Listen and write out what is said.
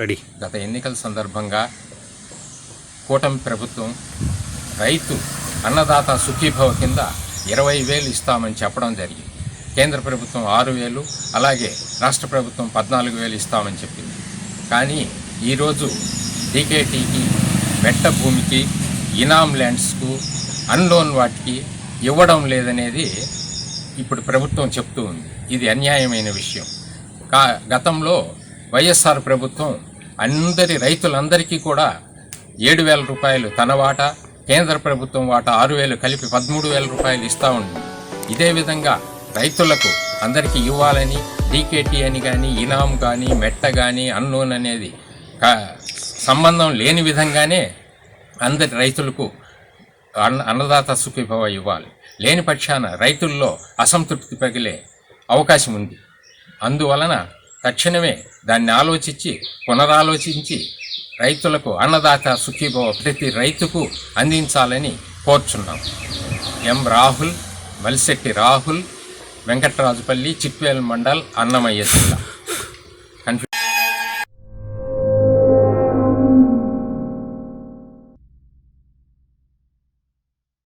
Ready. గత ఎన్నికల సందర్భంగా కూటమి ప్రభుత్వం రైతు అన్నదాత సుఖీభవ కింద ఇరవై వేలు ఇస్తామని చెప్పడం జరిగింది. కేంద్ర ప్రభుత్వం ఆరు వేలు అలాగే రాష్ట్ర ప్రభుత్వం పద్నాలుగు వేలు ఇస్తామని చెప్పింది. కానీ ఈరోజు డీకేటీకి మెట్ట భూమికి ఇనామ్ ల్యాండ్స్కు అన్లోన్ వాటికి ఇవ్వడం లేదనేది ఇప్పుడు ప్రభుత్వం చెప్తూ ఉంది. ఇది అన్యాయమైన విషయం. కా గతంలో వైఎస్ఆర్ ప్రభుత్వం అందరి రైతులందరికీ కూడా ఏడు వేల రూపాయలు తన వాటా కేంద్ర ప్రభుత్వం వాటా ఆరు వేలు కలిపి పదమూడు వేల రూపాయలు ఇస్తూ ఉంది. ఇదే విధంగా రైతులకు అందరికీ ఇవ్వాలని డీకేటీ అని కానీ ఇనాం కానీ మెట్ట కానీ అన్నోన్ అనేది సంబంధం లేని విధంగానే అందరి రైతులకు అన్న అన్నదాత సుఖీభవ ఇవ్వాలి. లేని పక్షాన రైతుల్లో అసంతృప్తి పగిలే అవకాశం ఉంది. అందువలన తక్షణమే దాన్ని ఆలోచించి పునరాలోచించి రైతులకు అన్నదాత సుఖీభవ ప్రతి రైతుకు అందించాలని కోరుచున్నాం. ఎం రాహుల్ మలిశెట్టి రాహుల్ వెంకట్రాజుపల్లి చిక్వేల్ మండల్ అన్నమయ్య జిల్లా.